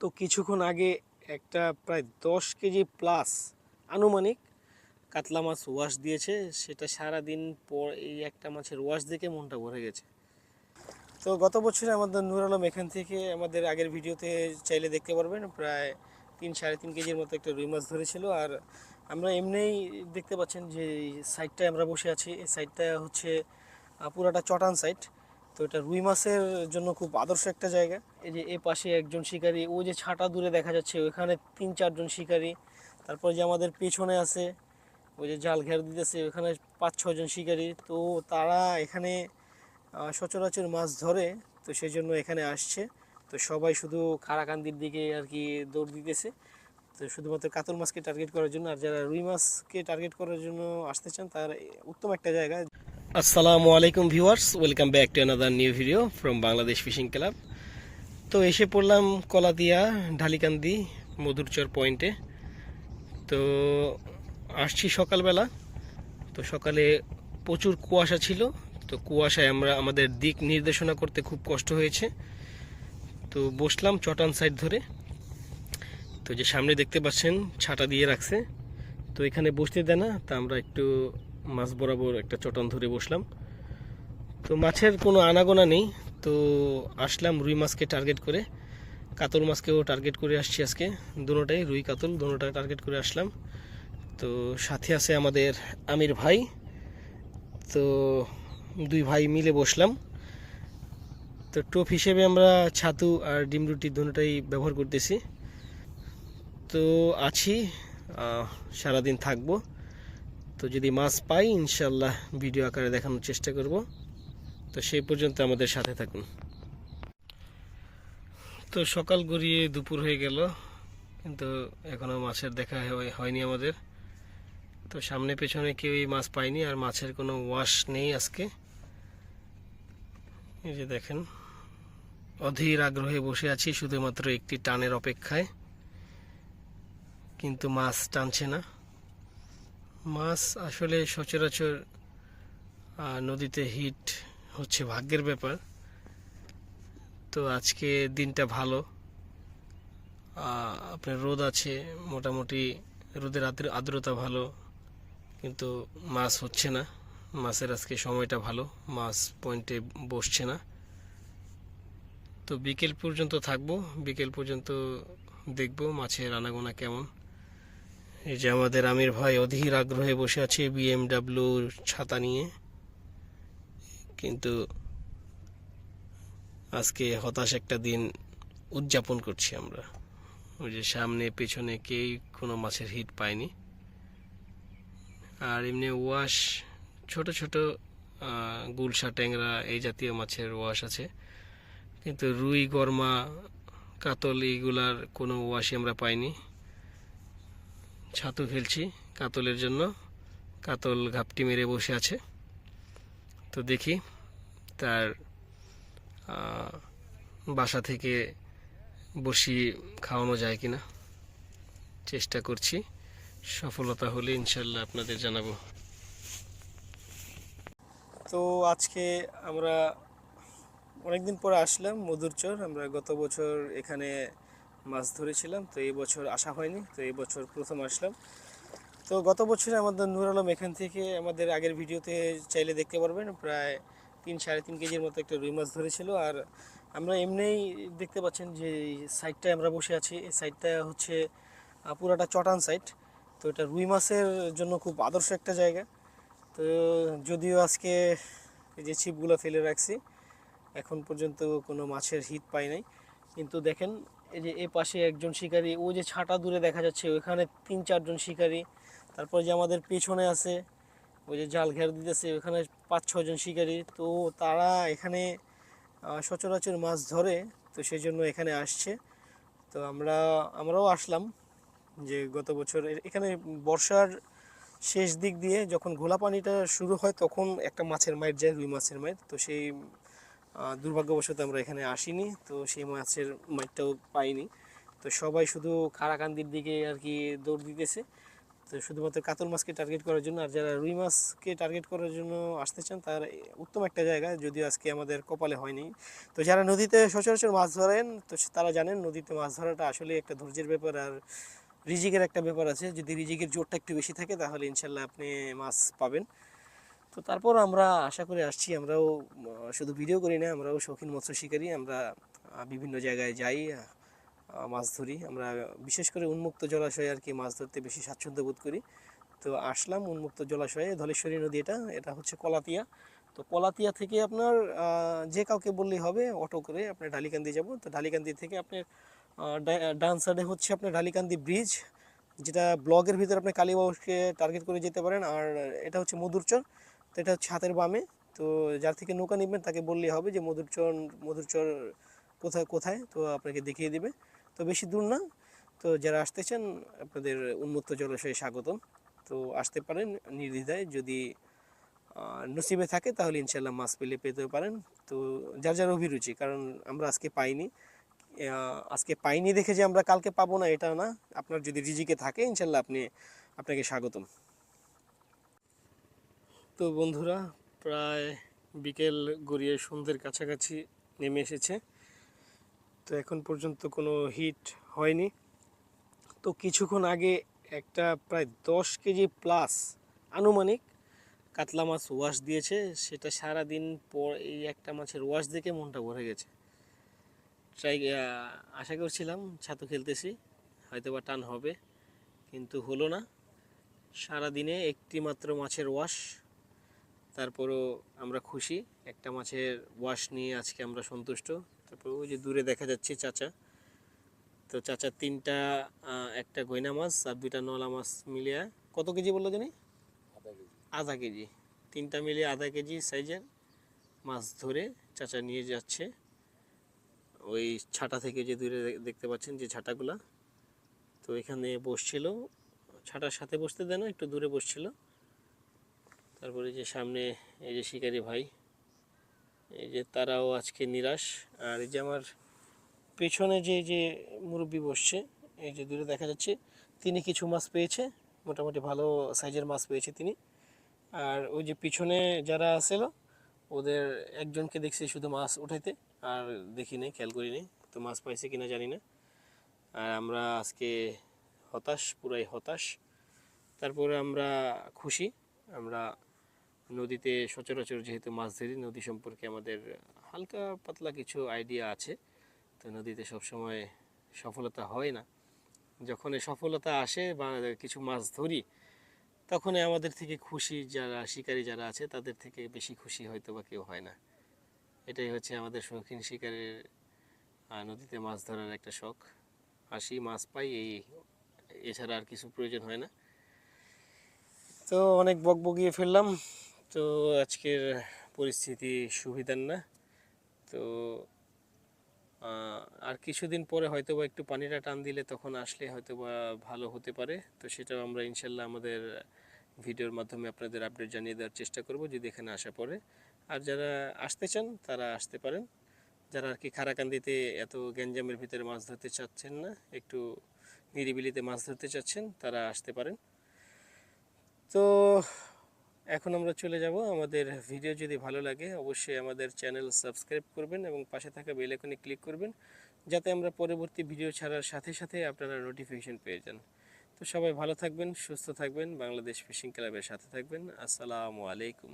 তো কিছুক্ষণ আগে একটা প্রায় দশ কেজি প্লাস আনুমানিক কাতলা মাছ ওয়াশ দিয়েছে। সেটা সারা দিন পর এই একটা মাছের ওয়াশ দেখে মনটা ভরে গেছে। তো গত বছরে আমাদের নুর আলম এখান থেকে আমাদের আগের ভিডিওতে চাইলে দেখতে পারবেন, প্রায় তিন সাড়ে তিন কেজির মতো একটা রুই মাছ ধরেছিল। আর আমরা এমনিই দেখতে পাচ্ছেন যে সাইডটায় আমরা বসে আছি। এই সাইডটা হচ্ছে পুরাটা চটান সাইড তো এটা রুই মাছের জন্য খুব আদর্শ একটা জায়গা। এই যে এ পাশে একজন শিকারী ওই যে ছাটা দূরে দেখা যাচ্ছে ওখানে তিন চারজন শিকারী। তারপর যে আমাদের পেছনে আছে, ওই যে জাল ঘের দিতেছে ওখানে পাঁচ ছজন শিকারী। তো তারা এখানে সচরাচর মাছ ধরে, তো সেই জন্য এখানে আসছে। তো সবাই শুধু খারাকান্দির দিকে আর কি দৌড় দিতেছে। তো শুধুমাত্র কাতল মাছকে টার্গেট করার জন্য, আর যারা রুই মাছকে টার্গেট করার জন্য আসতে চান, তার উত্তম একটা জায়গা। আসসালামু আলাইকুম viewers, welcome back to another new video from Bangladesh fishing club তো এসে পড়লাম কলাদিয়া, ঢালিকান্দি, মধুরচর পয়েন্টে তো আসছি সকালবেলা। তো সকালে প্রচুর কুয়াশা ছিল। তো কুয়াশায় আমরা আমাদের দিক নির্দেশনা করতে খুব কষ্ট হয়েছে। তো বসলাম চটান সাইড ধরে। তো যে সামনে দেখতে পাচ্ছেন ছাতা দিয়ে রাখছে। তো এখানে বসতে দেয় না, তা আমরা একটু মাছ বরাবর একটা চটান ধরে বসলাম। তো মাছের কোনো আনাগোনা নেই। তো আসলাম রুই মাছকে টার্গেট করে। কাতল মাছকেও টার্গেট করে আসছি আজকে। দুটোটাই রুই, কাতল দুটোটা টার্গেট করে আসলাম। তো সাথে আছে আমাদের আমির ভাই। তো দুই ভাই মিলে বসলাম। তো টোপ হিসেবে আমরা ছাতু আর ডিম রুটি দুটোটাই ব্যবহার করতেছি। তো আছি সারাদিন থাকব। তো যদি মাছ পাই ইনশাল্লাহ ভিডিও আকারে দেখানোর চেষ্টা করব। তো সেই পর্যন্ত আমাদের সাথে থাকুন। তো সকাল গড়িয়ে দুপুর হয়ে গেল, কিন্তু এখনও মাছের দেখা হয়- হয়নি আমাদের। তো সামনে পেছনে কেউই মাছ পায়নি, আর মাছের কোনো ওয়াশ নেই আজকে। এই যে দেখেন, অধীর আগ্রহে বসে আছি, শুধুমাত্র একটি টানের অপেক্ষায়। কিন্তু মাছ টানছে না। মাছ আসলে সচরাচর নদীতে হিট হচ্ছে ভাগ্যের ব্যাপার। তো আজকে দিনটা ভালো। আপনার রোদ আছে, মোটামুটি রোদের আর্দ্রতা ভালো, কিন্তু মাছ হচ্ছে না। মাছের আজকে সময়টা ভালো, মাছ পয়েন্টে বসছে না। তো বিকেল পর্যন্ত থাকব, বিকেল পর্যন্ত দেখব মাছের আনাগোনা কেমন। এই যে আমাদের আমির ভাই অধীর আগ্রহে বসে আছে বিএমডাব্লিউর ছাতা নিয়ে। কিন্তু আজকে হতাশ একটা দিন উদযাপন করছি আমরা। ওই যে সামনে, পেছনে কেউই কোনো মাছের হিট পায়নি। আর এমনি ওয়াশ, ছোট ছোট গুলশা ট্যাংরা এই জাতীয় মাছের ওয়াশ আছে। কিন্তু রুই, গরমা, কাতল এইগুলার কোনো ওয়াশই আমরা পাইনি। ছাতু ফেলছি কাতলের জন্য। কাতল ঘাপটি মেরে বসে আছে। তো দেখি তার বাসা থেকে বসি খাওয়ানো যায় কিনা। চেষ্টা করছি। সফলতা হলে ইনশাল্লাহ আপনাদের জানাব। তো আজকে আমরা অনেকদিন পরে আসলাম মধুরচর আমরা গত বছর এখানে মাছ ধরেছিলাম, তো এই বছর আসা হয়নি, তো এই বছর প্রথম আসলাম। তো গত বছরে আমাদের নূর আলম এখান থেকে আমাদের আগের ভিডিওতে চাইলে দেখতে পারবেন, প্রায় তিন সাড়ে তিন কেজির মতো একটা রুই মাছ ধরেছিল। আর আমরা এমনিই দেখতে পাচ্ছেন যে সাইডটায় আমরা বসে আছি, এই সাইডটা হচ্ছে পুরাটা চটান সাইড তো এটা রুই মাছের জন্য খুব আদর্শ একটা জায়গা। তো যদিও আজকে এই যে ছিপগুলো ফেলে রাখছি, এখন পর্যন্ত কোনো মাছের হিট পাই নাই। কিন্তু দেখেন এই যে এ পাশে একজন শিকারী, ও যে ছাটা দূরে দেখা যাচ্ছে ওখানে তিন চারজন শিকারী। তারপর যে আমাদের পেছনে আছে, ওই যে জাল ঘের দিতেছে ওখানে পাঁচ ছজন শিকারী। তো তারা এখানে সচরাচর মাছ ধরে, তো সেই জন্য এখানে আসছে। তো আমরা, আমরাও আসলাম যে গত বছর। এখানে বর্ষার শেষ দিক দিয়ে যখন ঘোলা পানিটা শুরু হয়, তখন একটা মাছের মাইট যায়, রুই মাছের মাইট। তো সেই দুর্ভাগ্যবশত আমরা এখানে আসিনি, তো সেই মাছের মাইটটাও পাইনি। তো সবাই শুধু খারাকান্দির দিকে আর কি দৌড় দিতেছে। তো শুধুমাত্র কাতল মাছকে টার্গেট করার জন্য, আর যারা রুই মাছকে টার্গেট করার জন্য আসতে চান, তার উত্তম একটা জায়গা, যদিও আজকে আমাদের কপালে হয়নি। তো যারা নদীতে সচরাচর মাছ ধরেন, তো তারা জানেন নদীতে মাছ ধরাটা আসলে একটা ধৈর্যের ব্যাপার, আর রিজিকের একটা ব্যাপার আছে। যদি রিজিকের জোরটা একটু বেশি থাকে, তাহলে ইনশাল্লাহ আপনি মাছ পাবেন। তো তারপর আমরা আশা করে আসছি, আমরাও শুধু ভিডিও করি না, আমরাও শৌখিন মৎস্য শিকারী, আমরা বিভিন্ন জায়গায় যাই মাছ ধরি। আমরা বিশেষ করে উন্মুক্ত জলাশয়ে আর কি মাছ ধরতে বেশি স্বাচ্ছন্দ্য বোধ করি। তো আসলাম উন্মুক্ত জলাশয়ে, ধলেশ্বরী নদী এটা এটা হচ্ছে কলাতিয়া। তো কলাতিয়া থেকে আপনার যে কাউকে বললেই হবে, অটো করে আপনার ঢালিকান্দি যাব। তো ঢালিকান্দি থেকে আপনার ডান সাইডে হচ্ছে আপনার ঢালিকান্দি ব্রিজ যেটা ব্লগের ভিতরে আপনি কালীবাবুকে টার্গেট করে যেতে পারেন। আর এটা হচ্ছে মধুরচর। এটা হচ্ছে হাতের বামে। তো যার থেকে নৌকা নেবেন তাকে বললেই হবে যে মধুরচর মধুরচর কোথায় কোথায়? তো আপনাকে দেখিয়ে দিবে। তো বেশি দূর না। তো যারা আসতে চান, আপনাদের উন্মুক্ত জলাশয়ে স্বাগতম। তো আসতে পারেন নির্দ্বিধায়। যদি নসিবে থাকে তাহলে ইনশাল্লাহ মাছ পেলে পেতে পারেন। তো যার যার অভিরুচি, কারণ আমরা আজকে পাইনি। আজকে পাইনি দেখে যে আমরা কালকে পাবো না, এটা না। আপনার যদি রিজিকে থাকে ইনশাল্লাহ আপনি, আপনাকে স্বাগতম। তো বন্ধুরা, প্রায় বিকেল গড়িয়ে সন্ধ্যের কাছাকাছি নেমে এসেছে। তো এখন পর্যন্ত কোনো হিট হয়নি। তো কিছুক্ষণ আগে একটা প্রায় দশ কেজি প্লাস আনুমানিক কাতলা মাছ ওয়াশ দিয়েছে। সেটা সারা দিন পর এই একটা মাছের ওয়াশ দেখে মনটা ভরে গেছে। ট্রাই আশা করছিলাম ছাতু খেলতেছি হয়তো বা টান হবে, কিন্তু হলো না। সারা দিনে একটি মাত্র মাছের ওয়াশ তারপরও আমরা খুশি। একটা মাছের ওয়াশ নিয়ে আজকে আমরা সন্তুষ্ট। তারপর ওই যে দূরে দেখা যাচ্ছে চাচা। তো চাচা তিনটা একটা গয়না মাছ আর দুইটা নলা মাছ মিলিয়ে কত কেজি বলল জানি? আধা কেজি। তিনটা মিলিয়ে আধা কেজি সাইজের মাছ ধরে চাচা নিয়ে যাচ্ছে। ওই ছাটা থেকে যে দূরে দেখতে পাচ্ছেন যে ছাটাগুলা। তো এখানে বসছিল। ছাটার সাথে বসতে দেয় না একটু দূরে বসছিল। তারপরে যে সামনে এই যে শিকারি ভাই, এই যে তারাও আজকে নিরাশ। আর এই যে আমার পেছনে যে যে মুরব্বী বসছে, এই যে দূরে দেখা যাচ্ছে, তিনি কিছু মাছ পেয়েছে, মোটামুটি ভালো সাইজের মাছ পেয়েছে তিনি। আর ওই যে পিছনে যারা আছিল ওদের একজনকে দেখছি শুধু মাছ উঠাইতে, আর দেখি নাই, খেয়াল করি নাই, তো মাছ পাইছে কিনা জানি না। আর আমরা আজকে হতাশ, পুরাই হতাশ। তারপরে আমরা খুশি, আমরা নদীতে সচরাচর যেহেতু মাছ ধরি, নদী সম্পর্কে আমাদের হালকা পাতলা কিছু আইডিয়া আছে। তো নদীতে সবসময় সফলতা হয় না। যখন সফলতা আসে বা কিছু মাছ ধরি তখন আমাদের থেকে খুশি যারা, শিকারী যারা আছে, তাদের থেকে বেশি খুশি হয়তো বা কেউ হয় না। এটাই হচ্ছে আমাদের শৌখিন শিকারের নদীতে মাছ ধরার একটা শখ। আসি মাছ পাই, এই, এছাড়া আর কিছু প্রয়োজন হয় না। তো অনেক বক বগিয়ে ফেললাম। তো আজকের পরিস্থিতি সুবিধার না। তো আর কিছুদিন পরে হয়তো বা একটু পানিটা টান দিলে তখন আসলে হয়তো বা ভালো হতে পারে। তো সেটাও আমরা ইনশাল্লাহ আমাদের ভিডিওর মাধ্যমে আপনাদের আপডেট জানিয়ে দেওয়ার চেষ্টা করব যদি এখানে আসা পড়ে। আর যারা আসতে চান, তারা আসতে পারেন। যারা আর কি খারাকান্দিতে এত গ্যাঞ্জামের ভিতরে মাছ ধরতে চাচ্ছেন না, একটু নিরিবিলিতে মাছ ধরতে চাচ্ছেন, তারা আসতে পারেন। তো এখন আমরা চলে যাব আমাদের ভিডিও যদি ভালো লাগে, অবশ্যই আমাদের চ্যানেল সাবস্ক্রাইব করবেন এবং পাশে থাকা বেল আইকনে ক্লিক করবেন, যাতে আমরা পরবর্তী ভিডিও ছাড়ার সাথে সাথে আপনারা নোটিফিকেশন পেয়ে যান। তো সবাই ভালো থাকবেন, সুস্থ থাকবেন, বাংলাদেশ ফিশিং ক্লাবের সাথে থাকবেন। আসসালামু আলাইকুম।